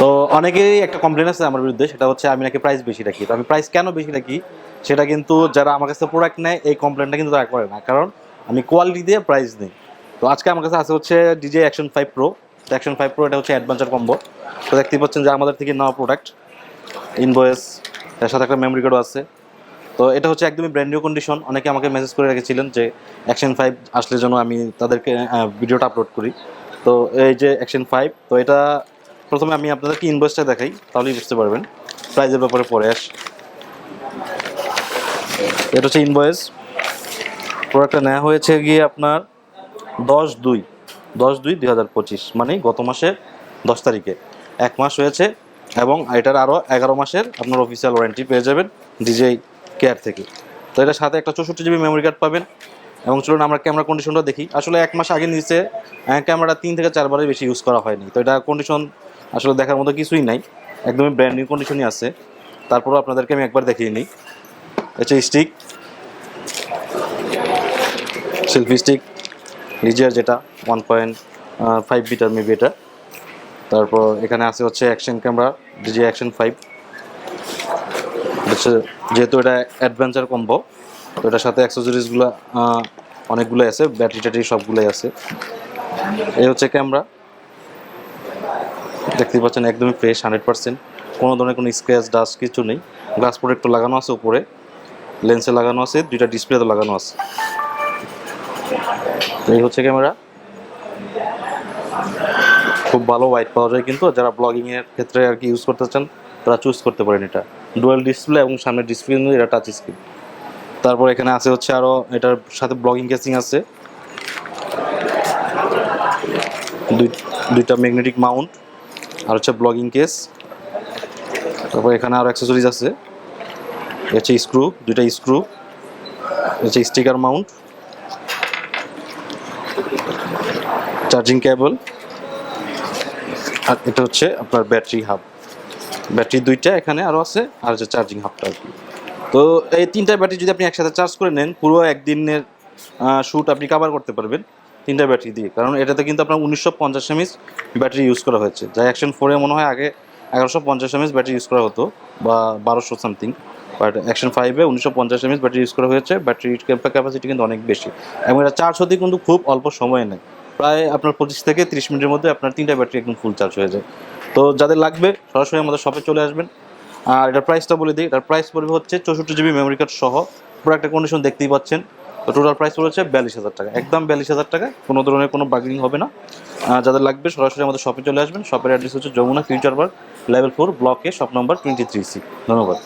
তো অনেকেরই একটা কমপ্লেন আছে আমার বিরুদ্ধে, সেটা হচ্ছে আমি নাকি প্রাইস বেশি রাখি। তো আমি প্রাইস কেন বেশি রাখি? সেটা কিন্তু যারা আমার কাছে প্রোডাক্ট নেয়, এই কমপ্লেনটা কিন্তু তারা করে না। কারণ আমি কোয়ালিটি দিয়ে প্রাইস নিই। তো আজকে আমার কাছে আছে হচ্ছে DJI action five pro action five pro এটা হচ্ছে অ্যাডভেঞ্চার কম্বো তো দেখতেই পাচ্ছেন যে আমাদের থেকে নেওয়া প্রোডাক্ট ইনভয়েস তার সাথে একটা মেমোরি কার্ডও আছে। তো এটা হচ্ছে একদমই ব্র্যান্ড নিউ কন্ডিশন অনেকে আমাকে মেসেজ করে রেখেছিলেন যে অ্যাকশন ফাইভ আসলে যেন আমি তাদেরকে ভিডিওটা আপলোড করি। তো এই যে অ্যাকশন ফাইভ তো এটা প্রথমে আমি আপনাদেরকে ইনভয়েসটা দেখাই, তাহলেই বুঝতে পারবেন। প্রাইজের ব্যাপারে পরে আস এটা হচ্ছে ইনভয়েস প্রোডাক্টটা নেওয়া হয়েছে গিয়ে আপনার দশ দুই দশ দুই দুই হাজার পঁচিশ মানে গত মাসের দশ তারিখে। এক মাস হয়েছে এবং এটার আরও এগারো মাসের আপনার অফিসিয়াল ওয়ারেন্টি পেয়ে যাবেন ডিজে কেয়ার থেকে। তো এটার সাথে একটা চৌষট্টি জিবি মেমোরি কার্ড পাবেন। এবং চলুন আমরা ক্যামেরা কন্ডিশনটা দেখি। আসলে এক মাস আগে নিচে ক্যামেরাটা তিন থেকে চারবারের বেশি ইউজ করা হয়নি। তো এটা কন্ডিশন আসলে দেখার মতো কিছুই নাই। একদমই ব্র্যান্ড নিউ কন্ডিশনই আছে। তারপরেও আপনাদেরকে আমি একবার দেখিয়ে নিই। হচ্ছে স্টিক সেলফি স্টিক লিজিয়ার যেটা ওয়ান পয়েন্ট ফাইভ বিটার মেবি এটা। তারপর এখানে আছে হচ্ছে action camera DJI action five হচ্ছে যেহেতু এটা অ্যাডভেঞ্চার কম্বো তো এটার সাথে অ্যাক্সেসরিজগুলো অনেকগুলো আছে ব্যাটারি ট্যাটারি সবগুলোই আছে। এই হচ্ছে ক্যামেরা দেখতেই পাচ্ছেন, একদমই ফ্রেশ হান্ড্রেড পার্সেন্ট কোনো ধরনের কোনো স্ক্র্যাচ ডাস্ট কিছু নেই। গ্লাস প্রোটেক্টর লাগানো আছে উপরে। লেন্সে লাগানো আছে, দুইটা ডিসপ্লেতে লাগানো আছে। এই হচ্ছে ক্যামেরা খুব ভালো হোয়াইট পাওয়া যায় কিন্তু, যারা ব্লগিংয়ের ক্ষেত্রে আর কি ইউজ করতে চান, তারা চুজ করতে পারেন এটা। ডুয়েল ডিসপ্লে এবং সামনের ডিসপ্লে কিন্তু এটা টাচ স্ক্রিন তারপর এখানে আছে হচ্ছে আরও এটার সাথে ব্লগিং কেসিং আছে। দুই- দুইটা ম্যাগনেটিক মাউন্ট আর হচ্ছে ব্লগিং কেস তারপর এখানে আরও অ্যাক্সেসরিজ আছে। হচ্ছে স্ক্রু দুইটা স্ক্রু হচ্ছে স্টিকার মাউন্ট চার্জিং কেবল আর এটা হচ্ছে আপনার ব্যাটারি হাব ব্যাটারি দুইটা এখানে আরও আছে, আর হচ্ছে চার্জিং হাবটা আর কি। তো এই তিনটা ব্যাটারি যদি আপনি একসাথে চার্জ করে নেন, পুরো একদিনের শ্যুট আপনি কভার করতে পারবেন। তিনটা ব্যাটারি দিয়ে। কারণ এটাতে কিন্তু আপনার উনিশশো পঞ্চাশ এমএস ব্যাটারি ইউজ করা হয়েছে। যা অ্যাকশন ফোরে মনে হয় আগে এগারোশো পঞ্চাশ এমএস ব্যাটারি ইউজ করা হতো, বা বারোশো সামথিং বাট অ্যাকশন ফাইভে উনিশশো পঞ্চাশ এমএস ব্যাটারি ইউজ করা হয়েছে। ব্যাটারি ক্যাপাসিটি কিন্তু অনেক বেশি। এবং এটা চার্জ হতে কিন্তু খুব অল্প সময় নেয়। প্রায় আপনার পঁচিশ থেকে তিরিশ মিনিটের মধ্যে আপনার তিনটা ব্যাটারি একদম ফুল চার্জ হয়ে যায়। তো যাদের লাগবে, সরাসরি আমাদের শপে চলে আসবেন। আর এটার প্রাইসটা বলে দিই। এটার প্রাইস পড়বে হচ্ছে চৌষট্টি জিবি মেমোরি কার্ড সহ। পুরো একটা কন্ডিশন দেখতেই পাচ্ছেন। তো টোটাল প্রাইস রয়েছে বিয়াল্লিশ হাজার টাকা। একদম বিয়াল্লিশ হাজার টাকা, কোনো ধরনের কোনো বার্গেনিং হবে না। যাদের লাগবে সরাসরি আমাদের শপে চলে আসবেন। শপের অ্যাড্রেস হচ্ছে Jamuna future park level four ব্লকে shop number twenty three C ধন্যবাদ।